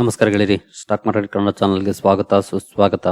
ನಮಸ್ಕಾರ ಗೆಳೆಯರಿ. Stock market Kannada ಚಾನಲ್ಗೆ ಸ್ವಾಗತ, ಸುಸ್ವಾಗತ.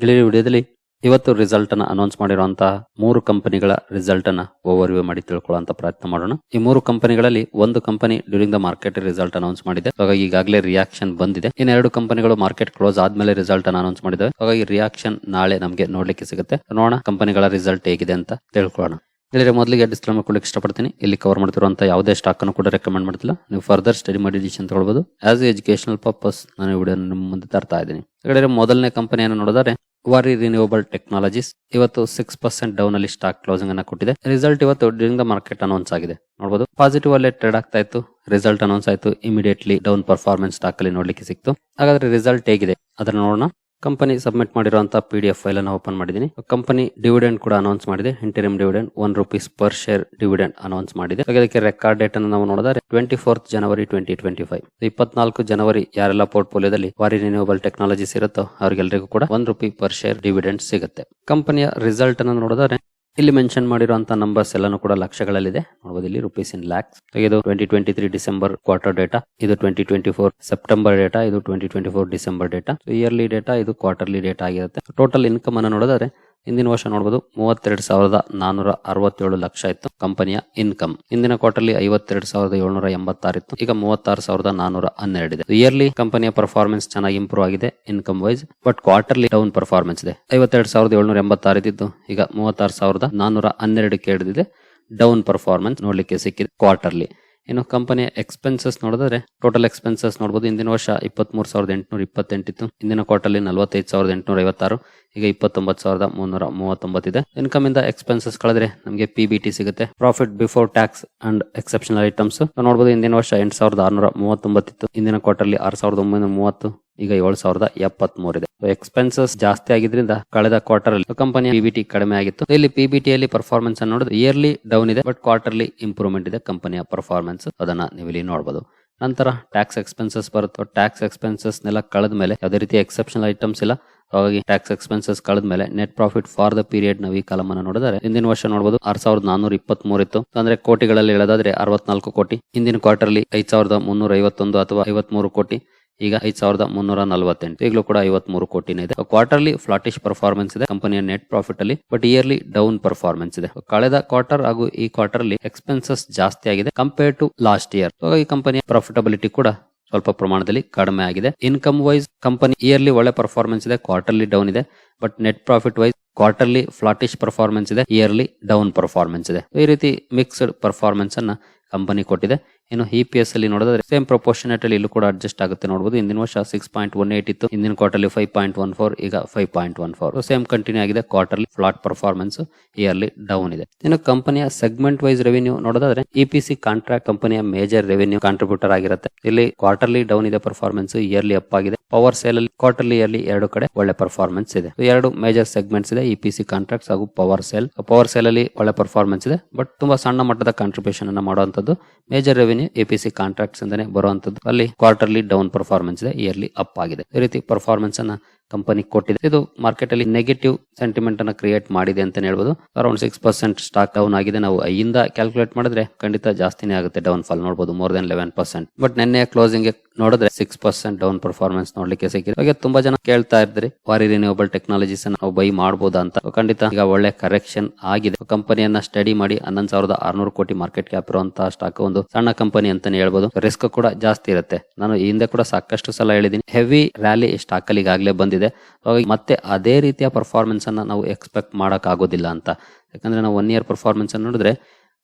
ಗೆಳೆಯರಿ, ವಿಡಿಯೋದಲ್ಲಿ ಇವತ್ತು ರಿಸಲ್ಟ್ ಅನ್ನ ಅನೌನ್ಸ್ ಮಾಡಿರುವಂತಹ ಮೂರು ಕಂಪನಿಗಳ ರಿಸಲ್ಟ್ ಅನ್ನ ಓವರ್ ವ್ಯೂ ಮಾಡಿ ತಿಳ್ಕೊಳ್ಳುವಂತ ಪ್ರಯತ್ನ ಮಾಡೋಣ. ಈ ಮೂರು ಕಂಪನಿಗಳಲ್ಲಿ ಒಂದು company during the market result announce ಮಾಡಿದೆ. ಹಾಗಾಗಿ ಈಗಾಗಲೇ ರಿಯಾಕ್ಷನ್ ಬಂದಿದೆ. ಇನ್ನು ಎರಡು ಕಂಪನಿಗಳು ಮಾರ್ಕೆಟ್ ಕ್ಲೋಸ್ ಆದ್ಮೇಲೆ ರಿಸಲ್ಟ್ ಅನ್ನ ಅನೌನ್ಸ್ ಮಾಡಿದೆ ಹಾಗಾಗಿ ರಿಯಾಕ್ಷನ್ ನಾಳೆ ನಮಗೆ ನೋಡ್ಲಿಕ್ಕೆ ಸಿಗುತ್ತೆ. ನೋಡೋಣ ಕಂಪನಿಗಳ ರಿಸಲ್ಟ್ ಹೇಗಿದೆ ಅಂತ ತಿಳ್ಕೊಳ್ಳೋಣ. ಹೇಳಿದ್ರೆ ಮೊದಲಿಗೆ ಡಿಸ್ಕ್ಲೇಮರ್ ಕೊಡ್ಲಿಕ್ಕೆ ಇಷ್ಟಪಡ್ತೀನಿ. ಇಲ್ಲಿ ಕವರ್ ಮಾಡ್ತಿರುವಂಥ ಯಾವುದೇ ಸ್ಟಾಕ್ ಅನ್ನು ಕೂಡ ರೆಕಮೆಂಡ್ ಮಾಡ್ತಿಲ್ಲ. ನೀವು ಫರ್ದರ್ ಸ್ಟಡಿ ಮಾಡಿ ಡಿಸಿಷನ್ ತಗೊಳ್ಬೋದು. ಆಸ್ ಎಜುಕೇಶನಲ್ ಪರ್ಪಸ್ ನಾನು ವಿಡಿಯೋ ನಿಮ್ಮ ಮುಂದೆ ತರ್ತಾ ಇದ್ದೀನಿ. ಹಾಗಾದ್ರೆ ಮೊದಲನೇ ಕಂಪನಿಯನ್ನು ನೋಡಿದರೆ ವಾರಿ ರಿನ್ಯೂವಬಲ್ ಟೆಕ್ನಾಲಜೀಸ್ ಇವತ್ತು ಸಿಕ್ಸ್ ಪರ್ಸೆಂಟ್ ಡೌನ್ ಅಲ್ಲಿ ಸ್ಟಾಕ್ ಕ್ಲೋಸಿಂಗ್ ಅನ್ನ ಕೊಟ್ಟಿದೆ. ರಿಸಲ್ಟ್ ಇವತ್ತು ಡ್ಯೂರಿಂಗ್ ದ ಮಾರ್ಕೆಟ್ ಅನೌನ್ಸ್ ಆಗಿದೆ. ನೋಡಬಹುದು ಪಾಸಿಟಿವ್ ಅಲ್ಲೇ ಟ್ರೇಡ್ ಆಗ್ತಾ ಇತ್ತು. ರಿಸಲ್ಟ್ ಅನೌನ್ಸ್ ಆಯಿತು. ಇಮಿಡಿಯೇಟ್ಲಿ ಡೌನ್ ಪರ್ಫಾರ್ಮೆನ್ಸ್ ಸ್ಟಾಕ್ ಅಲ್ಲಿ ನೋಡ್ಲಿಕ್ಕೆ ಸಿಕ್ತು. ಹಾಗಾದ್ರೆ ರಿಸಲ್ಟ್ ಹೇಗಿದೆ? ಅದನ್ನ ನೋಡೋಣ. ಕಂಪನಿ ಸಬ್ಮಿಟ್ ಮಾಡಿರುವಂತಹ ಪಿ ಡಿ ಎಫ್ ಫೈಲ್ ಅನ್ನು ಓಪನ್ ಮಾಡಿದ್ದೀನಿ. ಕಂಪನಿ ಡಿವಿಡೆಂಡ್ ಕೂಡ ಅನೌನ್ಸ್ ಮಾಡಿದೆ. Interim dividend one rupees per share dividend announce ಮಾಡಿದೆ. ಅದಕ್ಕೆ ರೆಕಾರ್ಡ್ ಡೇಟ್ ಅನ್ನು ನಾವು ನೋಡಿದ್ರೆ ಟ್ವೆಂಟಿ ಫೋರ್ತ್ ಜನವರಿ ಟ್ವೆಂಟಿ ಟ್ವೆಂಟಿ ಫೈವ್ ಇಪ್ಪತ್ನಾಲ್ಕು ಜನವರಿ ಯಾರೆಲ್ಲ ಪೋರ್ಟ್ಫೋಲಿಯೋದಲ್ಲಿ ವಾರಿ ರಿನ್ಯೂವಬಲ್ ಟೆಕ್ನಾಲಜೀಸ್ ಇರುತ್ತೋ ಅವ್ರಿಗೆಲ್ಲರಿಗೂ ಕೂಡ one rupee per share dividend ಸಿಗುತ್ತೆ. ಕಂಪನಿಯ ರಿಸಲ್ಟ್ ಅನ್ನು ನೋಡಿದ್ರೆ ಇಲ್ಲಿ ಮೆನ್ಷನ್ ಮಾಡಿರುವಂತಹ ನಂಬರ್ಸ್ ಎಲ್ಲಾನು ಕೂಡ ಲಕ್ಷಗಳಲ್ಲಿದೆ. ನೋಡಬಹುದು ಇಲ್ಲಿ ರುಪೀಸ್ ಇನ್ ಲ್ಯಾಕ್ಸ್ ಇದು twenty twenty three December quarter data ಇದು twenty twenty four September data ಇದು twenty twenty four December data yearly data ಇದು ಕ್ವಾರ್ಟರ್ಲಿ ಡೇಟಾ ಆಗಿರುತ್ತೆ. ಟೋಟಲ್ ಇನ್ಕಮ್ ಅನ್ನು ನೋಡಿದ್ರೆ ಹಿಂದಿನ ವರ್ಷ ನೋಡಬಹುದು ಮೂವತ್ತೆರಡು ಸಾವಿರದ ನಾನೂರ ಅರವತ್ತೇಳು ಲಕ್ಷ ಇತ್ತು ಕಂಪನಿಯ ಇನ್ಕಮ್. ಹಿಂದಿನ ಕ್ವಾರ್ಟರ್ಲಿ ಐವತ್ತೆರಡು ಸಾವಿರದ ಏಳ್ನೂರ ಎಂಬತ್ತಾರು ಇತ್ತು. ಈಗ ಮೂವತ್ತಾರು ಸಾವಿರದ ನಾನೂರ ಹನ್ನೆರಡು ಇದೆ. ಇಯರ್ಲಿ ಕಂಪನಿಯ ಪರ್ಫಾರ್ಮೆನ್ಸ್ ಚೆನ್ನಾಗಿ ಇಂಪ್ರೂವ್ ಆಗಿದೆ income wise but quarterly down performance ಇದೆ. ಐವತ್ತೆರಡು ಸಾವಿರದ ಏಳ್ನೂರ ಎಂಬತ್ತಾರು ಇದ್ದು ಈಗ ಮೂವತ್ತಾರು ಸಾವಿರದ ನಾನೂರ ಹನ್ನೆರಡಕ್ಕೆ ಹಿಡಿದಿದೆ ಡೌನ್ ಪರ್ಫಾರ್ಮೆನ್ಸ್ ನೋಡ್ಲಿಕ್ಕೆ ಸಿಕ್ಕಿದೆ ಕ್ವಾರ್ಟರ್ಲಿ ಇನ್ನು ಕಂಪನಿಯ ಎಕ್ಸ್ಪೆನ್ಸಸ್ ನೋಡಿದ್ರೆ ಟೋಟಲ್ ಎಕ್ಸ್ಪೆನ್ಸಸ್ ನೋಡಬಹುದು ಇಂದಿನ ವರ್ಷ ಇಪ್ಪತ್ಮೂರು ಸಾವಿರದ ಎಂಟುನೂರ ಇಪ್ಪತ್ತೆಂಟಿತ್ತು. ಹಿಂದಿನ ಕ್ವಾರ್ಟರ್ಲಿ ನಲವತ್ತೈದು ಸಾವಿರದ ಎಂಟುನೂರ ಐವತ್ತಾರು. ಈಗ ಇಪ್ಪತ್ತೊಂಬತ್ತು ಸಾವಿರದ ಮುನ್ನೂರ ಮೂವತ್ತೊಂಬತ್ತಿದೆ ಇನ್ಕಮ್ ಇಂದ ಎಕ್ಸ್ಪೆನ್ಸಸ್ ಕಳೆದ್ರೆ ನಮಗೆ ಪಿ ಬಿ ಟಿ ಸಿಗುತ್ತೆ. Profit before tax and exceptional items ನೋಡಬಹುದು ಇಂದಿನ ವರ್ಷ ಎಂಟು ಸಾವಿರದ ಆರುನೂರ ಮೂವತ್ತೊಂಬತ್ತಿತ್ತು. ಹಿಂದಿನ ಕ್ವಾರ್ಟರ್ಲಿ ಆರು ಸಾವಿರದ ಒಂಬೈನೂರ ಮೂವತ್ತು. ಈಗ ಏಳು ಸಾವಿರದ ಎಪ್ಪತ್ತ್ ಇದೆ. ಎಕ್ಸ್ಪೆನ್ಸಸ್ ಜಾಸ್ತಿ ಆಗಿದ್ರಿಂದ ಕಳೆದ ಕ್ವಾರ್ಟರ್ ಅಲ್ಲಿ ಕಂಪನಿಯ ಪಿಬಿಟಿ ಕಡಿಮೆ ಆಗಿತ್ತು. ಇಲ್ಲಿ ಪಿಬಿಟಿ ಅಲ್ಲಿ ಪರ್ಫಾರ್ಮೆನ್ಸ್ ಅನ್ನು ನೋಡಿದ್ರೆ ಇಯರ್ಲಿ ಡೌನ್ ಇದೆ ಬಟ್ ಕ್ವಾರ್ಟರ್ಲಿ ಇಂಪ್ರೂವ್ಮೆಂಟ್ ಇದೆ ಕಂಪನಿಯ ಪರ್ಫಾರ್ಮೆನ್ಸ್ ಅದನ್ನ ನೀವು ಇಲ್ಲಿ ನೋಡಬಹುದು ನಂತರ ಟ್ಯಾಕ್ಸ್ ಎಕ್ಸ್ಪೆನ್ಸಸ್ ಬರುತ್ತೆ. ಟ್ಯಾಕ್ಸ್ ಎಕ್ಸ್ಪೆನ್ಸಸ್ ನೆಲ್ಲ ಕಳೆದ ಮೇಲೆ ಯಾವುದೇ ರೀತಿ ಎಕ್ಸೆಪ್ಷನಲ್ ಐಟಮ್ಸ್ ಇಲ್ಲ. ಹಾಗಾಗಿ ಟ್ಯಾಕ್ಸ್ ಎಕ್ಸ್ಪೆನ್ಸಸ್ ಕಳೆದ ಮೇಲೆ net profit for the period ನಾವು ಈ ಕಾಲಮ್ ಅನ್ನು ನೋಡಿದರೆ ಹಿಂದಿನ ವರ್ಷ ನೋಡಬಹುದು ಆರ್ ಸಾವಿರದ ನಾನೂರ ಇಪ್ಪತ್ತ್ ಇತ್ತು. ಅಂದ್ರೆ ಕೋಟಿಗಳಲ್ಲಿ ಹೇಳೋದಾದ್ರೆ ಅರವತ್ನಾಲ್ಕು ಕೋಟಿ. ಹಿಂದಿನ ಕ್ವಾರ್ಟರ್ಲಿ ಐದ್ ಸಾವಿರದ ಮುನ್ನೂರ ಐವತ್ತೊಂದು ಅಥವಾ ಐವತ್ಮೂರು ಕೋಟಿ. ಈಗ ಐದ್ ಸಾವಿರದ ಮುನ್ನೂರ ನಲವತ್ತೆಂಟು. ಈಗಲೂ ಕೂಡ ಐವತ್ಮೂರು ಕೋಟಿನೇ ಇದೆ ಕ್ವಾರ್ಟರ್ಲಿ ಫ್ಲಾಟಿಶ್ ಪರ್ಫಾರ್ಮೆನ್ಸ್ ಇದೆ ಕಂಪನಿಯ ನೆಟ್ ಪ್ರಾಫಿಟ್ ಅಲ್ಲಿ ಬಟ್ ಇಯರ್ಲಿ ಡೌನ್ ಪರ್ಫಾರ್ಮೆನ್ಸ್ ಇದೆ. ಕಳೆದ ಕ್ವಾರ್ಟರ್ ಹಾಗೂ ಈ ಕ್ವಾರ್ಟರ್ ಅಲ್ಲಿ ಎಕ್ಸ್ಪೆನ್ಸಸ್ ಜಾಸ್ತಿ ಆಗಿದೆ ಕಂಪೇರ್ ಟು ಲಾಸ್ಟ್ ಇಯರ್ ಈ ಕಂಪನಿಯ ಪ್ರಾಫಿಟಬಿಲಿಟಿ ಕೂಡ ಸ್ವಲ್ಪ ಪ್ರಮಾಣದಲ್ಲಿ ಕಡಿಮೆ ಆಗಿದೆ. ಇನ್ಕಮ್ ವೈಸ್ ಕಂಪನಿ ಇಯರ್ಲಿ ಒಳ್ಳೆ ಪರ್ಫಾರ್ಮೆನ್ಸ್ ಇದೆ ಕ್ವಾರ್ಟರ್ಲಿ ಡೌನ್ ಇದೆ. But net profit wise quarterly flattish performance ಇದೆ ಇಯರ್ಲಿ ಡೌನ್ ಪರ್ಫಾರ್ಮೆನ್ಸ್ ಇದೆ. ಈ ರೀತಿ ಮಿಕ್ಸ್ಡ್ ಪರ್ಫಾರ್ಮೆನ್ಸ್ ಅನ್ನ ಕಂಪನಿ ಕೊಟ್ಟಿದೆ. ಇನ್ನು ಇ ಪಿ ಎಸ್ ಅಲ್ಲಿ ನೋಡಿದ್ರೆ ಸೇಮ್ ಪ್ರಪೋರ್ಷನೇಟ್ ಅಲ್ಲಿ ಇಲ್ಲೂ ಕೂಡ ಅಡ್ಜಸ್ಟ್ ಆಗುತ್ತೆ ನೋಡಬಹುದು ಹಿಂದಿನ ವರ್ಷ ಸಿಕ್ಸ್ ಪಾಯಿಂಟ್ ಒನ್ ಏಟ್ ಇತ್ತು. ಹಿಂದಿನ quarterly five point one four ಈಗ five point one four same continue ಆಗಿದೆ. Quarterly flat performance yearly down ಇದೆ. ಇನ್ನು ಕಂಪನಿಯ ಸೆಗ್ಮೆಂಟ್ ವೈಸ್ ರೆವೆನ್ಯೂ ನೋಡೋದಾದ್ರೆ ಇ ಪಿ ಸಿ ಕಾಂಟ್ರಾಕ್ಟ್ ಕಂಪನಿಯ ಮೇಜರ್ ರೆವೆನ್ಯೂ ಕಾಂಟ್ರಿಬ್ಯೂಟರ್ ಆಗಿರುತ್ತೆ. ಇಲ್ಲಿ ಕ್ವಾರ್ಟರ್ಲಿ ಡೌನ್ ಇದೆ ಪರ್ಫಾರ್ಮೆನ್ಸ್ ಇಯರ್ಲಿ ಅಪ್ ಆಗಿದೆ. ಪವರ್ ಸೇಲ್ ಅಲ್ಲಿ ಕ್ವಾರ್ಟರ್ಲಿ ಇಯರ್ಲಿ ಎರಡು ಕಡೆ ಒಳ್ಳೆ ಪರ್ಫಾರ್ಮೆನ್ಸ್ ಇದೆ. ಎರಡು ಮೇಜರ್ ಸೆಗ್ಮೆಂಟ್ಸ್ ಇದೆ ಇ ಪಿ ಸಿ ಕಾಂಟ್ರಾಕ್ಟ್ಸ್ ಹಾಗೂ ಪವರ್ ಸೇಲ್ ಪವರ್ ಸೇಲ್ ಅಲ್ಲಿ ಒಳ್ಳೆ ಪರ್ಫಾರ್ಮೆನ್ಸ್ ಇದೆ ಬಟ್ ತುಂಬಾ ಸಣ್ಣ ಮಟ್ಟದ ಕಾಂಟ್ರಿಬ್ಯೂಷನ್ ಅನ್ನ ಮಾಡುವಂತದ್ದು major revenue A P C contracts ಅಂತಾನೆ ಬರುವಂತದ್ದು. ಅಲ್ಲಿ ಕ್ವಾರ್ಟರ್ಲಿ ಡೌನ್ ಪರ್ಫಾರ್ಮೆನ್ಸ್ ಇದೆ ಇಯರ್ಲಿ ಅಪ್ ಆಗಿದೆ. ಈ ರೀತಿ ಪರ್ಫಾರ್ಮೆನ್ಸ್ ಅನ್ನ ಕಂಪನಿ ಕೊಟ್ಟಿದೆ. ಇದು ಮಾರ್ಕೆಟ್ ಅಲ್ಲಿ ನೆಗೆಟಿವ್ ಸೆಂಟಿಮೆಂಟ್ ಅನ್ನ ಕ್ರಿಯೇಟ್ ಮಾಡಿದೆ ಅಂತ ಹೇಳ್ಬೋದು. Around six percent stock down ಆಗಿದೆ. ನಾವು ಐಯಿಂದ ಕ್ಯಾಲ್ಕುಲೇಟ್ ಮಾಡಿದ್ರೆ ಖಂಡಿತ ಜಾಸ್ತಿನೇ ಆಗುತ್ತೆ ಡೌನ್ ಫಾಲ್ ನೋಡಬಹುದು more than eleven percent but ನಿನ್ನೆ ಕ್ಲೋಸಿಂಗ್ ನೋಡಿದ್ರೆ ಸಿಕ್ಸ್ ಪರ್ಸೆಂಟ್ ಡೌನ್ ಪರ್ಫಾರ್ಮೆನ್ಸ್ ನೋಡ್ಲಿಕ್ಕೆ ಸಿಕ್ಕಿದೆ. ಹಾಗೆ ತುಂಬಾ ಜನ ಕೇಳ್ತಾ ಇದ್ರಿ ವಾರಿ ರಿನ್ಯೂಬಲ್ ಟೆಕ್ನಾಲಜೀಸ್ ನಾವು ಬೈ ಮಾಡಬಹುದಾ ಅಂತ? ಖಂಡಿತ ಈಗ ಒಳ್ಳೆ ಕರೆಕ್ಷನ್ ಆಗಿದೆ. ಕಂಪನಿಯನ್ನ ಸ್ಟಡಿ ಮಾಡಿ ಹನ್ನೊಂದು ಸಾವಿರದ ಆರ್ನೂರು ಕೋಟಿ ಮಾರ್ಕೆಟ್ ಕ್ಯಾಪ್ ಇರುವಂತಹ ಸ್ಟಾಕ್ ಒಂದು ಸಣ್ಣ ಕಂಪನಿ ಅಂತಾನೆ ಹೇಳ್ಬೋದು. ರಿಸ್ಕ್ ಕೂಡ ಜಾಸ್ತಿ ಇರುತ್ತೆ. ನಾನು ಈ ಹಿಂದೆ ಕೂಡ ಸಾಕಷ್ಟು ಸಲ ಹೇಳಿದೀನಿ ಹೆವಿ ರ್ಯಾಲಿ ಸ್ಟಾಕ್ ಅಲ್ಲಿ ಈಗಾಗಲೇ ಬಂದಿದೆ. ಹಾಗಾಗಿ ಮತ್ತೆ ಅದೇ ರೀತಿಯ ಪರ್ಫಾರ್ಮೆನ್ಸ್ ಅನ್ನ ನಾವು ಎಕ್ಸ್ಪೆಕ್ಟ್ ಮಾಡಕ್ ಆಗೋದಿಲ್ಲ ಅಂತ. ಯಾಕಂದ್ರೆ ನಾವು ಒನ್ ಇಯರ್ ಪರ್ಫಾರ್ಮೆನ್ಸ್ ಅನ್ನು ನೋಡಿದ್ರೆ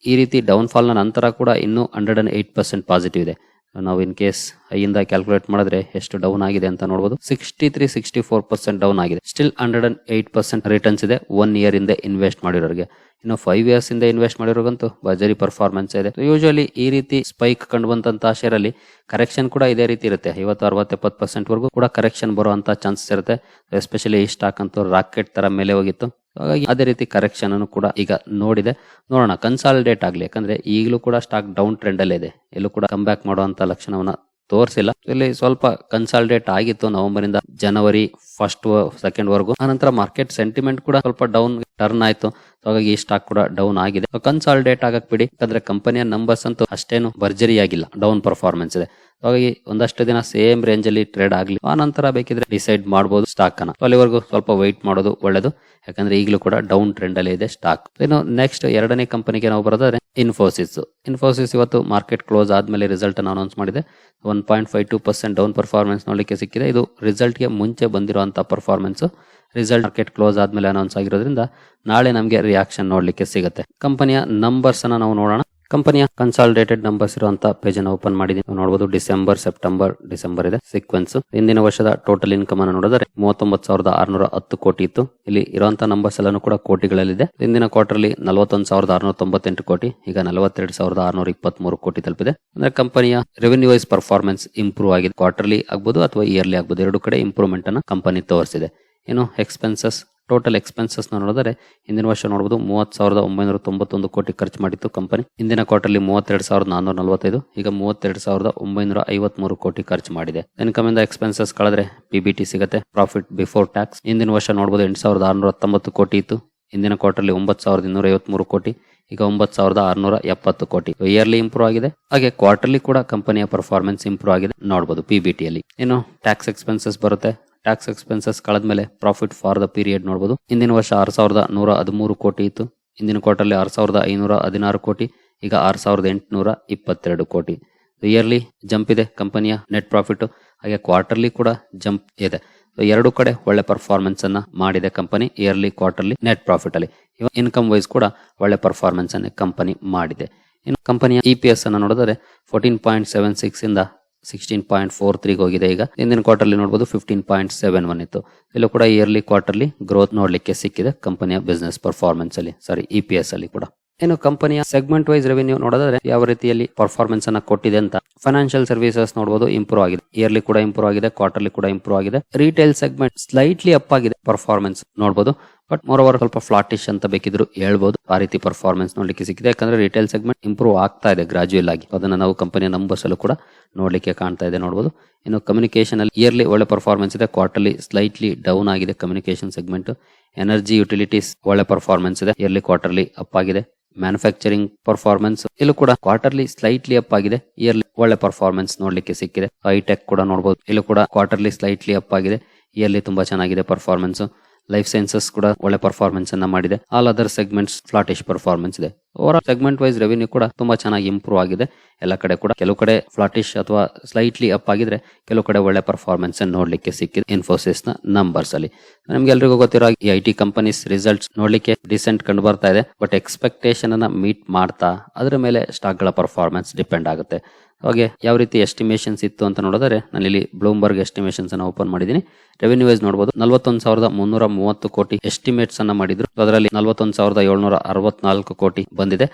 ಈ ರೀತಿ ಡೌನ್ ಫಾಲ್ ನಂತರ ಕೂಡ ಇನ್ನೂ hundred and eight percent positive ಇದೆ. ನಾವು ಇನ್ ಕೇಸ್ ಐಯಿಂದ ಕ್ಯಾಲ್ಕುಲೇಟ್ ಮಾಡಿದ್ರೆ ಎಷ್ಟು ಡೌನ್ ಆಗಿದೆ ಅಂತ ನೋಡಬಹುದು sixty three sixty four percent down ಆಗಿದೆ. Still hundred and eight percent returns ಇದೆ ಒನ್ ಇಯರ್ ಇಂದ ಇನ್ವೆಸ್ಟ್ ಮಾಡಿರೋರಿಗೆ. ಇನ್ನು ಫೈವ್ ಇಯರ್ಸ್ ಇಂದ ಇನ್ವೆಸ್ಟ್ ಮಾಡಿರೋಗಂತೂ ಭಜರಿ ಪರ್ಫಾರ್ಮೆನ್ಸ್ ಇದೆ. ಯೂಶಲಿ ಈ ರೀತಿ ಸ್ಪೈಕ್ ಕಂಡು ಬಂದಂತಹ ಶೇರ್ ಅಲ್ಲಿ ಕರೆಕ್ಷನ್ ಕೂಡ ಇದೇ ರೀತಿ ಇರುತ್ತೆ. ಐವತ್ತು, ಅರವತ್ತು, ಎಪ್ಪತ್ತು ಪರ್ಸೆಂಟ್ ವರ್ಗೂ ಕೂಡ ಕರೆಕ್ಷನ್ ಬರುವಂತ ಚಾನ್ಸಸ್ ಇರುತ್ತೆ. ಎಸ್ಪೆಷಲಿ ಈ ಸ್ಟಾಕ್ ಅಂತೂ ರಾಕೆಟ್ ತರ ಮೇಲೆ ಹೋಗಿತ್ತು. ಹಾಗಾಗಿ ಅದೇ ರೀತಿ ಕರೆಕ್ಷನ್ ಅನ್ನು ಕೂಡ ಈಗ ನೋಡಿದೆ. ನೋಡೋಣ ಕನ್ಸಾಲಿಡೇಟ್ ಆಗಲಿ, ಯಾಕಂದ್ರೆ ಈಗಲೂ ಕೂಡ ಸ್ಟಾಕ್ ಡೌನ್ ಟ್ರೆಂಡ್ ಅಲ್ಲೇ ಇದೆ. ಎಲ್ಲೂ ಕೂಡ ಕಮ್ ಬ್ಯಾಕ್ ಮಾಡುವಂತ ಲಕ್ಷಣವನ್ನ ತೋರಿಸಿಲ್ಲ. ಇಲ್ಲಿ ಸ್ವಲ್ಪ ಕನ್ಸಾಲಿಡೇಟ್ ಆಗಿತ್ತು ನವೆಂಬರ್ ಇಂದ ಜನವರಿ ಫಸ್ಟ್ ಸೆಕೆಂಡ್ ವರೆಗೂ. ಆನಂತರ ಮಾರ್ಕೆಟ್ ಸೆಂಟಿಮೆಂಟ್ ಕೂಡ ಸ್ವಲ್ಪ ಡೌನ್ ಟರ್ನ್ ಆಯ್ತು. ಹಾಗಾಗಿ ಈ ಸ್ಟಾಕ್ ಕೂಡ ಡೌನ್ ಆಗಿದೆ. ಕನ್ಸಾಲಿಡೇಟ್ ಆಗಕ್ ಬಿಡಿ. ಯಾಕಂದ್ರೆ ಕಂಪನಿಯ ನಂಬರ್ಸ್ ಅಂತೂ ಅಷ್ಟೇನು ಭರ್ಜರಿ ಆಗಿಲ್ಲ ಡೌನ್ ಪರ್ಫಾರ್ಮೆನ್ಸ್ ಇದೆ. ಹಾಗಾಗಿ ಒಂದಷ್ಟು ದಿನ ಸೇಮ್ ರೇಂಜ್ ಅಲ್ಲಿ ಟ್ರೇಡ್ ಆಗ್ಲಿ. ಆ ನಂತರ ಬೇಕಿದ್ರೆ ಡಿಸೈಡ್ ಮಾಡಬಹುದು ಸ್ಟಾಕ್ ಅನ್ನ. ಅಲ್ಲಿವರೆಗೂ ಸ್ವಲ್ಪ ವೈಟ್ ಮಾಡೋದು ಒಳ್ಳೇದು. ಯಾಕಂದ್ರೆ ಈಗಲೂ ಕೂಡ ಡೌನ್ ಟ್ರೆಂಡ್ ಅಲ್ಲಿ ಇದೆ ಸ್ಟಾಕ್ ಇನ್ನು ನೆಕ್ಸ್ಟ್ ಎರಡನೇ ಕಂಪನಿಗೆ ನಾವು ಬರೋದಾದ್ರೆ ಇನ್ಫೋಸಿಸ್ ಇನ್ಫೋಸಿಸ್ ಇವತ್ತು ಮಾರ್ಕೆಟ್ ಕ್ಲೋಸ್ ಆದ್ಮೇಲೆ ರಿಸಲ್ಟ್ ಅನ್ನು ಅನೌನ್ಸ್ ಮಾಡಿದೆ. One point five two percent down performance ನೋಡಲಿಕ್ಕೆ ಸಿಕ್ಕಿದೆ. ಇದು ರಿಸಲ್ಟ್ಗೆ ಮುಂಚೆ ಬಂದಿರುವಂತಹ ಪರ್ಫಾರ್ಮೆನ್ಸ್ ರಿಸಲ್ಟ್ ಮಾರ್ಕೆಟ್ ಕ್ಲೋಸ್ ಆದ್ಮೇಲೆ ಅನೌನ್ಸ್ ಆಗಿರೋದ್ರಿಂದ ನಾಳೆ ನಮಗೆ ರಿಯಾಕ್ಷನ್ ನೋಡ್ಲಿಕ್ಕೆ ಸಿಗುತ್ತೆ. ಕಂಪನಿಯ ನಂಬರ್ಸ್ ಅನ್ನ ನಾವು ನೋಡೋಣ. ಕಂಪನಿಯ ಕನ್ಸಾಲಿಡೇಟೆಡ್ ನಂಬರ್ಸ್ ಇರುವಂತಹ ಪೇಜ್ ಅನ್ನು ಓಪನ್ ಮಾಡಿದೀನಿ ನೋಡಬಹುದು ಡಿಸೆಂಬರ್, ಸೆಪ್ಟೆಂಬರ್, ಡಿಸೆಂಬರ್ ಇದೆ. ಸೀಕ್ವೆನ್ಸ್ ಹಿಂದಿನ ವರ್ಷದ ಟೋಟಲ್ ಇನ್ಕಮ್ ಅನ್ನು ನೋಡಿದರೆ ಮೂವತ್ತೊಂಬತ್ತು ಸಾವಿರದ ಆರ್ನೂರ ಹತ್ತು ಕೋಟಿ ಇತ್ತು. ಇಲ್ಲಿ ಇರುವಂತಹ ನಂಬರ್ಸ್ ಎಲ್ಲಾನು ಕೂಡ ಕೋಟಿಗಳಲ್ಲಿದೆ. ಹಿಂದಿನ ಕ್ವಾರ್ಟರ್ಲಿ ನಲವತ್ತೊಂದು ಸಾವಿರದ ಆರ್ನೂರ ತೊಂಬತ್ತೆಂಟು ಕೋಟಿ, ಈಗ ನಲವತ್ತೆರಡು ಸಾವಿರದ ಆರ್ನೂರ ಇಪ್ಪತ್ಮೂರು ಕೋಟಿ ತಲುಪಿದೆ. ಅಂದ್ರೆ ಕಂಪನಿಯ ರೆವೆನ್ಯೂ ವೈಸ್ ಪರ್ಫಾರ್ಮೆನ್ಸ್ ಇಂಪ್ರೂವ್ ಆಗಿದೆ. ಕ್ವಾರ್ಟರ್ಲಿ ಆಗ್ಬಹುದು ಅಥವಾ ಇಯರ್ಲಿ ಆಗ್ಬಹುದು ಎರಡು ಕಡೆ ಇಂಪ್ರೂವ್ಮೆಂಟ್ ಅನ್ನ ಕಂಪನಿ ತೋರಿಸಿದೆ. ಏನು ಎಕ್ಸ್ಪೆನ್ಸಸ್ ಟೋಟಲ್ ಎಕ್ಸ್ಪೆನ್ಸಸ್ ನೋಡಿದರೆ ಹಿಂದಿನ ವರ್ಷ ನೋಡಬಹುದು ಮೂವತ್ ಸಾವಿರದ ಒಂಬೈನೂರ ತೊಂಬತ್ತೊಂದು ಕೋಟಿ ಖರ್ಚು ಮಾಡಿತ್ತು ಕಂಪನಿ ಹಿಂದಿನ ಕ್ವಾರ್ಟರ್ಲಿ ಮೂವತ್ತೆರಡು ಸಾವಿರದ ನಾನೂರ ನಲವತ್ತೈದು, ಈಗ ಮೂವತ್ತೆರಡು ಸಾವಿರದ ಒಂಬೈನೂರ ಐವತ್ಮೂರು ಕೋಟಿ ಖರ್ಚು ಮಾಡಿದೆ. ಇನ್ಕಮ್ ಇಂದ ಎಕ್ಸ್ಪೆನ್ಸಸ್ ಕಳೆದ್ರೆ ಪಿಬಿಟಿ ಸಿಗುತ್ತೆ ಪ್ರಾಫಿಟ್ ಬಿಫೋರ್ ಟ್ಯಾಕ್ಸ್ ಹಿಂದಿನ ವರ್ಷ ನೋಡಬಹುದು ಎಂಟು ಸಾವಿರದ ಆರುನೂರ ಹತ್ತೊಂಬತ್ತು ಕೋಟಿ ಇತ್ತು. ಹಿಂದಿನ ಕ್ವಾರ್ಟರ್ಲಿ ಒಂಬತ್ತು ಸಾವಿರದ ಇನ್ನೂರ ಐವತ್ಮೂರು ಕೋಟಿ, ಈಗ ಒಂಬತ್ತು ಸಾವಿರದ ಆರುನೂರ ಎಪ್ಪತ್ತು ಕೋಟಿ. ಇಯರ್ಲಿ ಇಂಪ್ರೂವ್ ಆಗಿದೆ. ಹಾಗೆ ಕ್ವಾರ್ಟರ್ಲಿ ಕೂಡ ಕಂಪನಿಯ ಪರ್ಫಾರ್ಮೆನ್ಸ್ ಇಂಪ್ರೂವ್ ಆಗಿದೆ ನೋಡಬಹುದು ಪಿಬಿಟಿಯಲ್ಲಿ ಏನು ಟ್ಯಾಕ್ಸ್ ಎಕ್ಸ್ಪೆನ್ಸಸ್ ಬರುತ್ತೆ. ಟ್ಯಾಕ್ಸ್ ಎಕ್ಸ್ಪೆನ್ಸಸ್ ಕಳೆದ್ಮೇಲೆ ಪ್ರಾಫಿಟ್ ಫಾರ್ ದ ಪೀರಿಯಡ್ ನೋಡಬಹುದು ಹಿಂದಿನ ವರ್ಷ ಆರು ಸಾವಿರದ ನೂರ ಹದಿಮೂರು ಕೋಟಿ ಇತ್ತು. ಹಿಂದಿನ ಕ್ವಾರ್ಟರ್ಲಿ ಆರು ಸಾವಿರದ ಐನೂರ ಹದಿನಾರು ಕೋಟಿ, ಈಗ ಆರು ಸಾವಿರದ ಎಂಟುನೂರ ಇಪ್ಪತ್ತೆರಡು ಕೋಟಿ. ಇಯರ್ಲಿ ಜಂಪ್ ಇದೆ ಕಂಪನಿಯ ನೆಟ್ ಪ್ರಾಫಿಟ್ ಹಾಗೆ ಕ್ವಾರ್ಟರ್ಲಿ ಕೂಡ ಜಂಪ್ ಇದೆ. ಎರಡು ಕಡೆ ಒಳ್ಳೆ ಪರ್ಫಾರ್ಮೆನ್ಸ್ ಅನ್ನ ಮಾಡಿದೆ company yearly quarterly net profit ಅಲ್ಲಿ. ಇನ್ಕಮ್ ವೈಸ್ ಕೂಡ ಒಳ್ಳೆ ಪರ್ಫಾರ್ಮೆನ್ಸ್ ಅನ್ನ ಕಂಪನಿ ಮಾಡಿದೆ. ಇನ್ನು ಕಂಪನಿಯ ಇ ಪಿ ಎಸ್ ಅನ್ನು ನೋಡಿದರೆ ಫೋರ್ಟೀನ್ ಪಾಯಿಂಟ್ ಸೆವೆನ್ ಸಿಕ್ಸ್ ಇಂದ ಸಿಕ್ಸ್ಟೀನ್ ಪಾಯಿಂಟ್ ಫೋರ್ ತ್ರೀಗೆ ಹೋಗಿದೆ ಈಗ. ಹಿಂದಿನ ಕ್ವಾರ್ಟರ್ಲಿ ನೋಡಬಹುದು ಫಿಫ್ಟೀನ್ ಪಾಯಿಂಟ್ ಸೆವೆನ್ ಒನ್ ಇತ್ತು. ಇಲ್ಲೂ ಕೂಡ ಇಯರ್ಲಿ ಕ್ವಾರ್ಟರ್ಲಿ ಗ್ರೋತ್ ನೋಡಲಿಕ್ಕೆ ಸಿಕ್ಕಿದೆ ಕಂಪನಿಯ ಬಿಸ್ನೆಸ್ ಪರ್ಫಾರ್ಮೆನ್ಸ್ ಅಲ್ಲಿ ಸಾರಿ ಇ ಪಿ ಎಸ್ ಅಲ್ಲಿ ಕೂಡ. ಏನು ಕಂಪನಿಯ ಸೆಗ್ಮೆಂಟ್ ವೈಸ್ ರೆವೆನ್ಯೂ ನೋಡಿದ್ರೆ ಯಾವ ರೀತಿಯಲ್ಲಿ ಪರ್ಫಾರ್ಮೆನ್ಸ್ ಅನ್ನ ಕೊಟ್ಟಿದೆ ಅಂತ ಫೈನಾನ್ಷಿಯಲ್ ಸರ್ವಿಸಸ್ ನೋಡಬಹುದು ಇಂಪ್ರೂವ್ ಆಗಿದೆ. ಇಯರ್ಲಿ ಕೂಡ ಇಂಪ್ರೂವ್ ಆಗಿದೆ ಕ್ವಾರ್ಟರ್ಲಿ ಕೂಡ ಇಂಪ್ರೂವ್ ಆಗಿದೆ. ರಿಟೇಲ್ ಸೆಗ್ಮೆಂಟ್ ಸ್ಲೈಟ್ಲಿ ಅಪ್ ಆಗಿದೆ ಪರ್ಫಾರ್ಮೆನ್ಸ್ ನೋಡಬಹುದು ಬಟ್ ಮೋರ್ ಓವರ್ ಸ್ವಲ್ಪ ಫ್ಲಾಟಿಶ್ ಅಂತ ಬೇಕಿದ್ರು ಹೇಳ್ಬೋದು. ಆ ರೀತಿ ಪರ್ಫಾರ್ಮೆನ್ಸ್ ನೋಡ್ಲಿಕ್ಕೆ ಸಿಕ್ಕಿದೆ. ಯಾಕಂದ್ರೆ ರಿಟೇಲ್ ಸೆಗ್ಮೆಂಟ್ ಇಂಪ್ರೂವ್ ಆಗ್ತಾ ಇದೆ ಗ್ರಾಜುಯಲ್ ಆಗಿ. ಅದನ್ನ ನಾವು ಕಂಪನಿಯ ನಂಬರ್ಸ್ ಅಲ್ಲೂ ಕೂಡ ನೋಡ್ಲಿಕ್ಕೆ ಕಾಣ್ತಾ ಇದೆ ನೋಡಬಹುದು ಇನ್ನು ಕಮ್ಯುನಿಕೇಶನ್ ಅಲ್ಲಿ ಇಯರ್ಲಿ ಒಳ್ಳೆ ಪರ್ಫಾರ್ಮೆನ್ಸ್ ಇದೆ. ಕ್ವಾರ್ಟರ್ಲಿ ಸ್ಲೈಟ್ಲಿ ಡೌನ್ ಆಗಿದೆ ಕಮ್ಯುನಿಕೇಶನ್ ಸೆಗ್ಮೆಂಟ್ ಎನರ್ಜಿ ಯುಟಿಲಿಟೀಸ್ ಒಳ್ಳೆ ಪರ್ಫಾರ್ಮೆನ್ಸ್ ಇದೆ. ಇಯರ್ಲಿ ಕ್ವಾರ್ಟರ್ಲಿ ಅಪ್ ಆಗಿದೆ. ಮ್ಯಾನುಫ್ಯಾಕ್ಚರಿಂಗ್ ಪರ್ಫಾರ್ಮೆನ್ಸ್ ಇಲ್ಲೂ ಕೂಡ ಕ್ವಾರ್ಟರ್ಲಿ ಸ್ಲೈಟ್ಲಿ ಅಪ್ ಆಗಿದೆ. ಇಯರ್ಲಿ ಒಳ್ಳೆ ಪರ್ಫಾರ್ಮೆನ್ಸ್ ನೋಡ್ಲಿಕ್ಕೆ ಸಿಕ್ಕಿದೆ. ಹೈಟೆಕ್ ಕೂಡ ನೋಡಬಹುದು ಇಲ್ಲೂ ಕೂಡ ಕ್ವಾರ್ಟರ್ಲಿ ಸ್ಲೈಟ್ಲಿ ಅಪ್ ಆಗಿದೆ. ಇಯರ್ಲಿ ತುಂಬಾ ಚೆನ್ನಾಗಿದೆ ಪರ್ಫಾರ್ಮೆನ್ಸ್ ಲೈಫ್ ಸೈನ್ಸಸ್ ಕೂಡ ಒಳ್ಳೆ ಪರ್ಫಾರ್ಮೆನ್ಸ್ ಅನ್ನ ಮಾಡಿದೆ. All other segments flattish performance ಇದೆ. ಓವರ್ ಸೆಗ್ಮೆಂಟ್ ವೈಸ್ ರೆವಿನ್ಯೂ ಕೂಡ ತುಂಬಾ ಚೆನ್ನಾಗಿ ಇಂಪ್ರೂವ್ ಆಗಿದೆ. ಎಲ್ಲ ಕಡೆ ಕೂಡ ಕೆಲವು ಕಡೆ ಫ್ಲಾಟಿಶ್ ಅಥವಾ ಸ್ಲೈಟ್ಲಿ ಅಪ್ ಆಗಿದ್ರೆ ಕೆಲವು ಕಡೆ ಒಳ್ಳೆ ಪರ್ಫಾರ್ಮೆನ್ಸ್ ನೋಡ್ಲಿಕ್ಕೆ ಸಿಕ್ಕಿದೆ ಇನ್ಫೋಸಿಸ್ನ ನಂಬರ್ಸ್ ಅಲ್ಲಿ. ನಮ್ಗೆ ಎಲ್ರಿಗೂ ಗೊತ್ತಿರೋ ಈ ಐ ಟಿ ಕಂಪನೀಸ್ ರಿಸಲ್ಟ್ಸ್ ನೋಡ್ಲಿಕ್ಕೆ ಡಿಸೆಂಟ್ ಕಂಡು ಬರ್ತಾ ಇದೆ. ಬಟ್ ಎಕ್ಸ್ಪೆಕ್ಟೇಷನ್ ಅನ್ನ ಮೀಟ್ ಮಾಡ್ತಾ, ಅದ್ರ ಮೇಲೆ ಸ್ಟಾಕ್ಗಳ ಪರ್ಫಾರ್ಮೆನ್ಸ್ ಡಿಪೆಂಡ್ ಆಗುತ್ತೆ. ಹಾಗೆ ಯಾವ ರೀತಿ ಎಸ್ಟಿಮೇಷನ್ಸ್ ಇತ್ತು ಅಂತ ನೋಡಿದ್ರೆ ನಾನು ಇಲ್ಲಿ ಬ್ಲೂಮ್ಬರ್ಗ್ ಎಸ್ಟಿಮೇಷನ್ಸ್ ಅನ್ನು ಓಪನ್ ಮಾಡಿದ್ದೀನಿ. ರೆವೆನ್ಯೂ ವೈಸ್ ನೋಡಬಹುದು ನಲವತ್ತೊಂದು ಸಾವಿರದ ಮುನ್ನೂರ ಮೂವತ್ತು ಕೋಟಿ ಎಸ್ಟಿಮೇಟ್ಸ್ ಅನ್ನ ಮಾಡಿದ್ರು. ಅದರಲ್ಲಿ ನಲವತ್ತೊಂದು ಸಾವಿರದ ಏಳ್ನೂರ ಅರವತ್ನಾಲ್ಕು ಕೋಟಿ ಬಂದಿದೆ.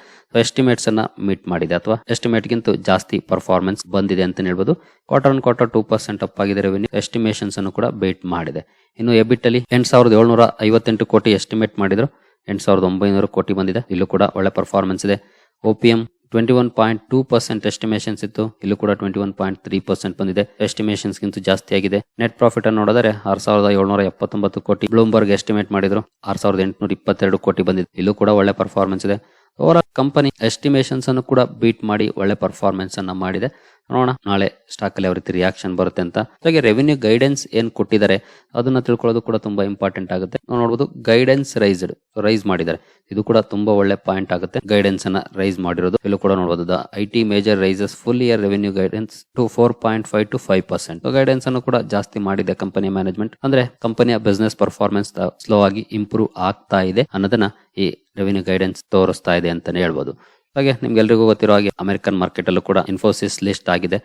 ಎಸ್ಟಿಮೇಟ್ಸ್ ಅನ್ನ ಮೀಟ್ ಮಾಡಿದೆ, ಅಥವಾ ಎಸ್ಟಿಮೇಟ್ಗಿಂತ ಜಾಸ್ತಿ ಪರ್ಫಾರ್ಮೆನ್ಸ್ ಬಂದಿದೆ ಅಂತ ಹೇಳ್ಬೋದು. Quarter on quarter two percent up ಆಗಿದೆ ರೆವೆನ್ಯೂ ಎಸ್ಟಿಮೇಷನ್ಸ್ ಅನ್ನು ಕೂಡ ಬೇಟ್ ಮಾಡಿದೆ. ಇನ್ನು ಎಬಿಟ್ ಅಲ್ಲಿ ಎಂಟು ಸಾವಿರದ ಏಳ್ನೂರ ಐವತ್ತೆಂಟು ಕೋಟಿ ಎಸ್ಟಿಮೇಟ್ ಮಾಡಿದ್ರು. ಎಂಟು ಸಾವಿರದ ಒಂಬೈನೂರು ಕೋಟಿ ಬಂದಿದೆ. ಇಲ್ಲೂ ಕೂಡ ಒಳ್ಳೆ ಪರ್ಫಾರ್ಮೆನ್ಸ್ ಇದೆ. OPM twenty one point two percent estimations ಇತ್ತು. ಇಲ್ಲೂ ಕೂಡ twenty one point three percent ಬಂದಿದೆ. ಎಸ್ಟಿಮೇಷನ್ಸ್ ಗಿಂತ ಜಾಸ್ತಿ ಆಗಿದೆ. ನೆಟ್ ಪ್ರಾಫಿಟ್ ಅನ್ನು ನೋಡಿದ್ರೆ ಆರ್ ಸಾವಿರದ ಏಳ್ನೂರ ಎಪ್ಪತ್ತೊಂಬತ್ತು ಕೋಟಿ ಬ್ಲೂಮ್ಬರ್ಗ್ ಎಸ್ಟಿಮೇಟ್ ಮಾಡಿದ್ರು. ಆರ್ ಸಾವಿರದ ಎಂಟುನೂರ ಇಪ್ಪತ್ತೆರಡು ಕೋಟಿ ಬಂದಿದೆ. ಇಲ್ಲೂ ಕೂಡ ಒಳ್ಳೆ ಪರ್ಫಾರ್ಮೆನ್ಸ್ ಇದೆ. ಓವರ್ ಕಂಪನಿ ಎಸ್ಟಿಮೇಷನ್ಸ್ ಅನ್ನು ಕೂಡ ಬೀಟ್ ಮಾಡಿ ಒಳ್ಳೆ ಪರ್ಫಾರ್ಮೆನ್ಸ್ ಅನ್ನು ಮಾಡಿದೆ. ನೋಡೋಣ. ನಾಳೆ ಸ್ಟಾಕ್ ಅಲ್ಲಿ ಯಾವ ರೀತಿ ರಿಯಾಕ್ಷನ್ ಬರುತ್ತೆ ಅಂತ. ಹಾಗೆ ರೆವಿನ್ಯೂ ಗೈಡೆನ್ಸ್ ಏನ್ ಕೊಟ್ಟಿದ್ದಾರೆ, ಅದನ್ನ ತಿಳ್ಕೊಳ್ಳೋದು ಕೂಡ ತುಂಬಾ ಇಂಪಾರ್ಟೆಂಟ್ ಆಗುತ್ತೆ. ನಾವು ನೋಡಬಹುದು ಗೈಡೆನ್ಸ್ ರೈಸ್ಡ್ ರೈಸ್ ಮಾಡಿದ್ದಾರೆ. ಇದು ಕೂಡ ತುಂಬಾ ಒಳ್ಳೆ ಪಾಯಿಂಟ್ ಆಗುತ್ತೆ. ಗೈಡೆನ್ಸ್ ಅನ್ನ ರೈಸ್ ಮಾಡಿರೋದು. ಇಲ್ಲೂ ಕೂಡ ನೋಡಬಹುದು I T major raises full year revenue guidance to four point five to five percent guidance ಅನ್ನು ಕೂಡ ಜಾಸ್ತಿ ಮಾಡಿದೆ ಕಂಪನಿ ಮ್ಯಾನೇಜ್ಮೆಂಟ್ ಅಂದ್ರೆ ಕಂಪನಿಯ ಬಿಸ್ನೆಸ್ ಪರ್ಫಾರ್ಮೆನ್ಸ್ ಸ್ಲೋ ಆಗಿ ಇಂಪ್ರೂವ್ ಆಗ್ತಾ ಇದೆ ಅನ್ನೋದನ್ನ ಈ ರೆವಿನ್ಯೂ ಗೈಡೆನ್ಸ್ ತೋರಿಸ್ತಾ ಇದೆ ಅಂತಾನೆ ಹೇಳ್ಬೋದು. ಹಾಗೆ ನಿಮ್ಗೆಲ್ರಿಗೂ ಗೊತ್ತಿರೋ ಹಾಗೆ ಅಮೆರಿಕನ್ ಮಾರ್ಕೆಟ್ ಅಲ್ಲೂ ಕೂಡ ಇನ್ಫೋಸಿಸ್ ಲಿಸ್ಟ್ ಆಗಿದೆ.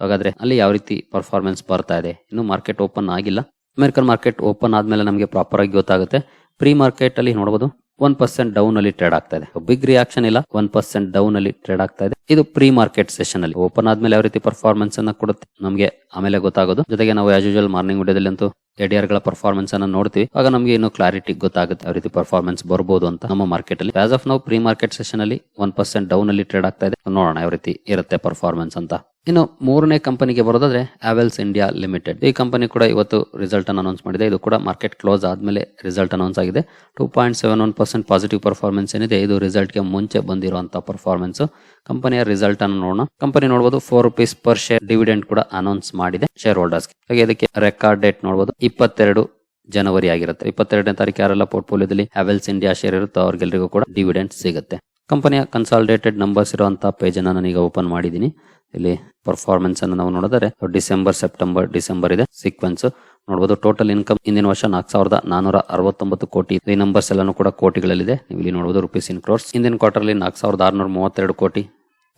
ಹಾಗಾದ್ರೆ ಅಲ್ಲಿ ಯಾವ ರೀತಿ ಪರ್ಫಾರ್ಮೆನ್ಸ್ ಬರ್ತಾ ಇದೆ? ಇನ್ನು ಮಾರ್ಕೆಟ್ ಓಪನ್ ಆಗಿಲ್ಲ. ಅಮೆರಿಕನ್ ಮಾರ್ಕೆಟ್ ಓಪನ್ ಆದ್ಮೇಲೆ ನಮಗೆ ಪ್ರಾಪರ್ ಆಗಿ ಗೊತ್ತಾಗುತ್ತೆ. ಪ್ರೀ ಮಾರ್ಕೆಟ್ ಅಲ್ಲಿ ನೋಡಬಹುದು ಒನ್ ಪರ್ಸೆಂಟ್ ಡೌನ್ ಅಲ್ಲಿ ಟ್ರೇಡ್ ಆಗ್ತಾ ಇದೆ. ಬಿಗ್ ರಿಯಾಕ್ಷನ್ ಇಲ್ಲ. ಒನ್ ಪರ್ಸೆಂಟ್ ಡೌನ್ ಅಲ್ಲಿ ಟ್ರೇಡ್ ಆಗ್ತಾ ಇದೆ. ಇದು ಪ್ರೀ ಮಾರ್ಕೆಟ್ ಸೆಷನ್ ಅಲ್ಲಿ. ಓಪನ್ ಆದ್ಮೇಲೆ ಯಾವ ರೀತಿ ಪರ್ಫಾರ್ಮೆನ್ಸ್ ಅನ್ನ ಕೊಡುತ್ತೆ? ನಮಗೆ ಆಮೇಲೆ ಗೊತ್ತಾಗೋದು. ಜೊತೆಗೆ ನಾವು ಆಸ್ ಯೂಶುವಲ್ ಮಾರ್ನಿಂಗ್ ವಿಡಿಯೋದಲ್ಲಿ ಅಂತೂ ಎಡಿಆರ್ಗಳ ಪರ್ಫಾರ್ಮೆನ್ಸ್ ಅನ್ನ ನೋಡ್ತೀವಿ. ಆಗ ನಮಗೆ ಇನ್ನು ಕ್ಲಾರಿಟಿ ಗೊತ್ತಾಗುತ್ತೆ ಯಾವ ರೀತಿ ಪರ್ಫಾರ್ಮೆನ್ಸ್ ಬರಬಹುದು ಅಂತ ನಮ್ಮ ಮಾರ್ಕೆಟ್ ಅಲ್ಲಿ. ಆಸ್ ಆಫ್ ನಾವು ಪ್ರೀ ಮಾರ್ಕೆಟ್ ಸೆಷನ್ ಅಲ್ಲಿ ಒನ್ ಪರ್ಸೆಂಟ್ ಡೌನ್ ಅಲ್ಲಿ ಟ್ರೇಡ್ ಆಗ್ತಾ ಇದೆ. ನೋಡೋಣ ಯಾವ ರೀತಿ ಇರುತ್ತೆ ಪರ್ಫಾರ್ಮೆನ್ಸ್ ಅಂತ. ಇನ್ನು ಮೂರನೇ ಕಂಪನಿಗೆ ಬರೋದಾದ್ರೆ ಆವೆಲ್ಸ್ ಇಂಡಿಯಾ ಲಿಮಿಟೆಡ್ ಈ ಕಂಪನಿ ಕೂಡ ಇವತ್ತು ರಿಸಲ್ಟ್ ಅನ್ನು ಅನೌನ್ಸ್ ಮಾಡಿದೆ. ಇದು ಕೂಡ ಮಾರ್ಕೆಟ್ ಕ್ಲೋಸ್ ಆದ್ಮೇಲೆ ರಿಸಲ್ಟ್ ಅನೌನ್ಸ್ ಆಗಿದೆ. Two point seven one percent positive performance ಏನಿದೆ, ಇದು ರಿಸಲ್ಟ್ಗೆ ಮುಂಚೆ ಬಂದಿರುವಂತಹ ಪರ್ಫಾರ್ಮೆನ್ಸ್ ಕಂಪನಿಯ ರಿಸಲ್ಟ್ ಅನ್ನು ನೋಡೋಣ. ಕಂಪನಿ ನೋಡಬಹುದು four rupees per share dividend ಕೂಡ ಅನೌನ್ಸ್ ಮಾಡಿದೆ ಶೇರ್ ಹೋಲ್ಡರ್ಸ್ ಹಾಗೆ ಇದಕ್ಕೆ ರೆಕಾರ್ಡ್ ಡೇಟ್ ನೋಡಬಹುದು ಇಪ್ಪತ್ತೆರಡು ಜನವರಿ ಆಗಿರುತ್ತೆ. ಇಪ್ಪತ್ತೆರಡನೇ ತಾರೀಕು ಯಾರೆಲ್ಲ ಪೋರ್ಟ್ಫೋಲಿಯೋದಲ್ಲಿ ಹ್ಯಾವೆಲ್ಸ್ ಇಂಡಿಯಾ ಶೇರ್ ಇರುತ್ತೋ ಅವ್ರಿಗೆಲ್ಲರಿಗೂ ಕೂಡ ಡಿವಿಡೆಂಡ್ ಸಿಗುತ್ತೆ. ಕಂಪನಿಯ ಕನ್ಸಾಲಿಡೇಟೆಡ್ ನಂಬರ್ಸ್ ಇರುವಂತಹ ಪೇಜ್ ಅನ್ನ ನಾನೀಗ ಓಪನ್ ಮಾಡಿದೀನಿ ಇಲ್ಲಿ ಪರ್ಫಾರ್ಮೆನ್ಸ್ ಅನ್ನು ನಾವು ನೋಡಿದರೆ ಡಿಸೆಂಬರ್, ಸೆಪ್ಟೆಂಬರ್, ಡಿಸೆಂಬರ್ ಇದೆ. ಸೀಕ್ವೆನ್ಸ್ ನೋಡಬಹುದು ಟೋಟಲ್ ಇನ್ಕಮ್ ಇಂದಿನ ವರ್ಷ ನಾಲ್ಕು ಸಾವಿರದ ನಾನೂರ ಅರವತ್ತೊಂಬತ್ತು ಕೋಟಿ. ಈ ನಂಬರ್ಸ್ ಎಲ್ಲಾನು ಕೂಡ ಕೋಟಿಗಳಲ್ಲಿದೆ. ನೀವು ಇಲ್ಲಿ ನೋಡಬಹುದು ರುಪೀಸ್ ಇನ್ ಕ್ರೋರ್ಸ್ ಇಂದಿನ ಕ್ವಾರ್ಟರ್ಲಿ ನಾಲ್ಕು ಸಾವಿರದ ಆರುನೂರ ಮೂವತ್ತೆರಡು ಕೋಟಿ.